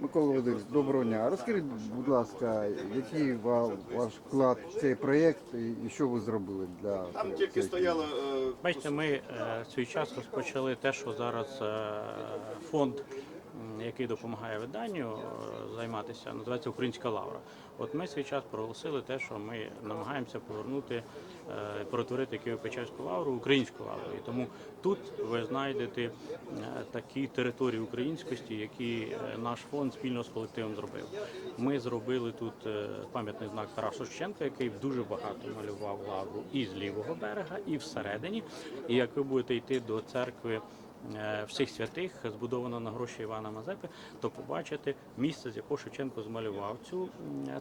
Микола Володимирович, доброго дня. Розкажіть, будь ласка, який ва- ваш вклад в цей проєкт і і що ви зробили для Там тільки стояла е, Бачите, ми е, в свій час розпочали те, що зараз е, фонд, який допомагає виданню е, займатися, називається Українська лавра. От ми свій час проголосили те, що ми намагаємося повернути, е, перетворити Києво-Печерську лавру українську лавру. І тому тут ви знайдете е, такі території українськості, які наш фонд спільно з колективом зробив. Ми зробили тут пам'ятний знак Тарасу Шевченка, який дуже багато малював лавру і з лівого берега, і всередині. І як ви будете йти до церкви всіх святих, збудовано на гроші Івана Мазепи, то побачите місце, з якого Шевченко змалював цю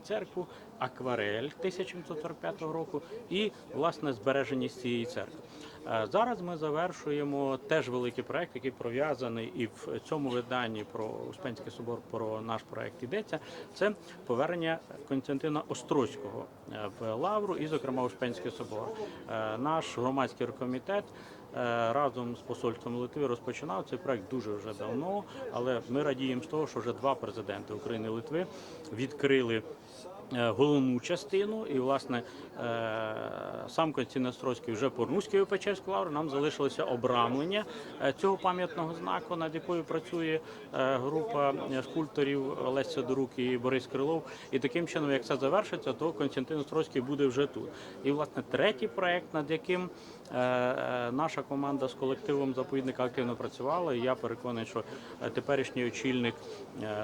церкву, акварель 1745 року і власне збереженість цієї церкви. Е, Зараз ми завершуємо теж великий проект, який пов'язаний і в цьому виданні про Успенський собор про наш проект йдеться. Це повернення Константина Острозького е, в Лавру і, зокрема, Успенський собор. Е, Наш громадський комітет е, разом з посольством Литви розпочинав цей проект дуже вже давно, але ми радіємо з того, що вже два президенти України і Литви відкрили. Е, Головну частину, і власне е, сам Константин Острозький вже повернувся в Києво-Печерську лавру. Нам залишилося обрамлення е, цього пам'ятного знаку, над якою працює група скульпторів Олеся Дорук і Борис Крилов. І таким чином, як це завершиться, то Константин Острозький буде вже тут. І власне третій проект, над яким наша команда з колективом заповідника активно працювала. І я переконаний, що теперішній очільник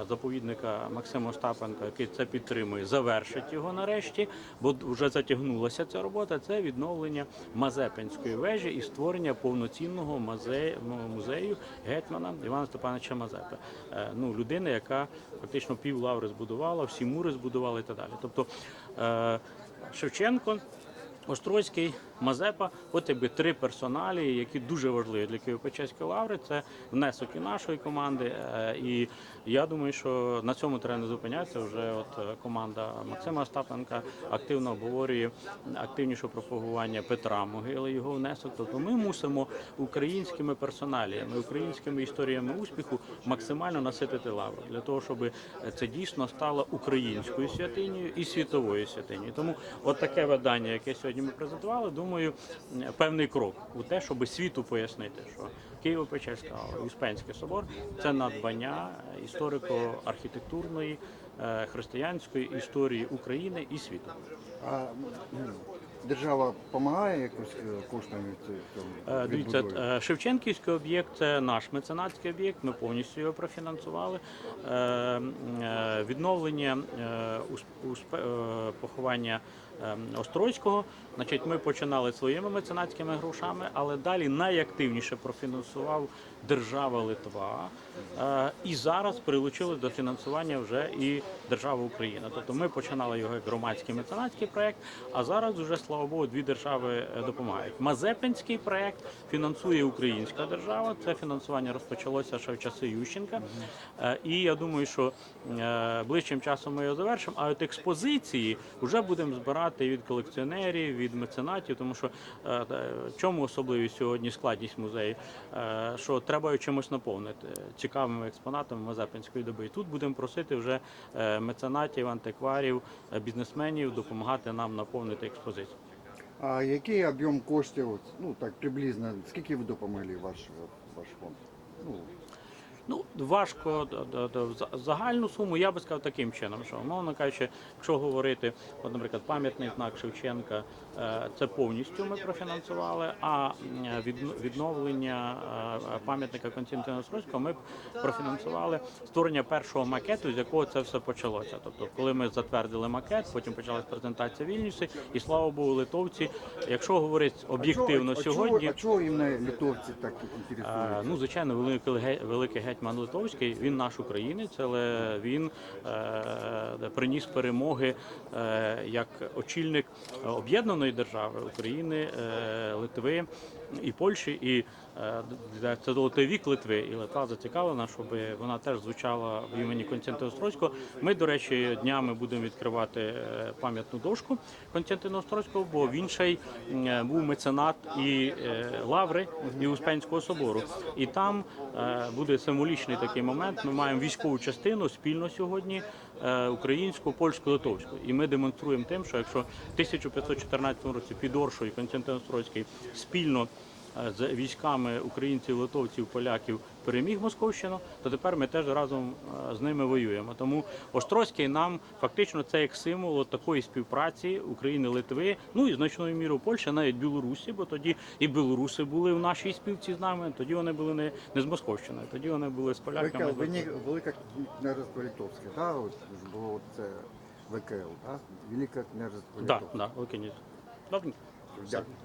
заповідника Максим Остапенко, який це підтримує, завершить його нарешті, бо вже затягнулася ця робота. Це відновлення Мазепинської вежі і створення повноцінного музею, музею гетьмана Івана Степановича Мазепи. Е, Ну, людина, яка фактично пів лаври збудувала, всі мури збудувала і так далі. Тобто е, Шевченко. Острозький, Мазепа, от якби три персоналі, які дуже важливі для Києво-Печерської лаври. Це внесок і нашої команди. е, І я думаю, що на цьому треба не зупинятися. Вже от е, команда Максима Остапенка активно обговорює активніше пропагування Петра Могили, його внесок. Тобто ми мусимо українськими персоналіями, українськими історіями успіху максимально наситити лавру для того, щоб це дійсно стало українською святинею і світовою святинею. Тому от таке видання, яке сьогодні ми презентували, думаю, певний крок у те, щоб світу пояснити, що Києво-Печерська Успенський собор це надбання історико-архітектурної е, християнської історії України і світу. А держава допомагає якось е, коштами цього Е, Дивіться, Шевченківський об'єкт це наш меценатський об'єкт. Ми повністю його профінансували. Відновлення поховання Острозького. Значить, ми починали своїми меценатськими грошами, але далі найактивніше профінансував держава Литва. Е, І зараз прилучили до фінансування вже і держава Україна. Тобто ми починали його як громадський меценатський проект, а зараз вже слава Богу, дві держави е, допомагають. Мазепинський проект фінансує українська держава. Це фінансування розпочалося ще в часи Ющенка. Е, І я думаю, що ближчим часом ми його завершимо. А от експозиції вже будемо збирати від колекціонерів, від меценатів, тому що е, чому особливість сьогодні складність музею? Е, Що треба чимось наповнити цікавими експонатами Мазепинської доби. І тут будемо просити вже е, меценатів, антикварів, бізнесменів допомагати нам наповнити експозицію. А який об'єм коштів, ну так приблизно, скільки ви допомогли ваш, ваш фонд? Ну, Ну, важко загальну суму я би сказав таким чином, що умовно кажучи, якщо говорити, от, наприклад, пам'ятний знак Шевченка, е, це повністю ми профінансували, а відновлення е, пам'ятника Константина Острозького ми профінансували створення першого макету, з якого це все почалося. Тобто, коли ми затвердили макет, потім почалась презентація Вільнюсі, і слава Богу, литовці, якщо говорити об'єктивно а чого- сьогодні. А чого іменно литовці так А, інтересуються? Ну, звичайно, великий, ге- великий гетьман Литовський, він наш українець, але він е, приніс перемоги е, як очільник об'єднаної держави України, е, Литви і Польщі, і е, це золотий вік Литви. І Литва зацікавлена, щоб вона теж звучала в імені Константина Острозького. Ми, до речі, днями будемо відкривати е, пам'ятну дошку Константина Острозького, бо він ще й е, був меценат і лаври і Успенського собору. І там буде символічний такий момент. Ми маємо військову частину спільно сьогодні українську, польську, литовську. І ми демонструємо тим, що якщо в 1514 році під Оршою Константин Острозький спільно з військами українців, литовців, поляків переміг Московщину, то тепер ми теж разом е, з ними воюємо. Тому Острозький нам фактично це як символ такої співпраці України, Литви, ну і значною мірою Польща, навіть Білорусі, бо тоді і білоруси були в нашій спілці з нами. Тоді вони були не, не з Московщиною, тоді вони були з поляками. ВКЛ, Вені- Велике княжество Литовське, да? Ж було це ВКЛ, да? Велике княжество Да, Литовське. да, окей. Добре. Дякую.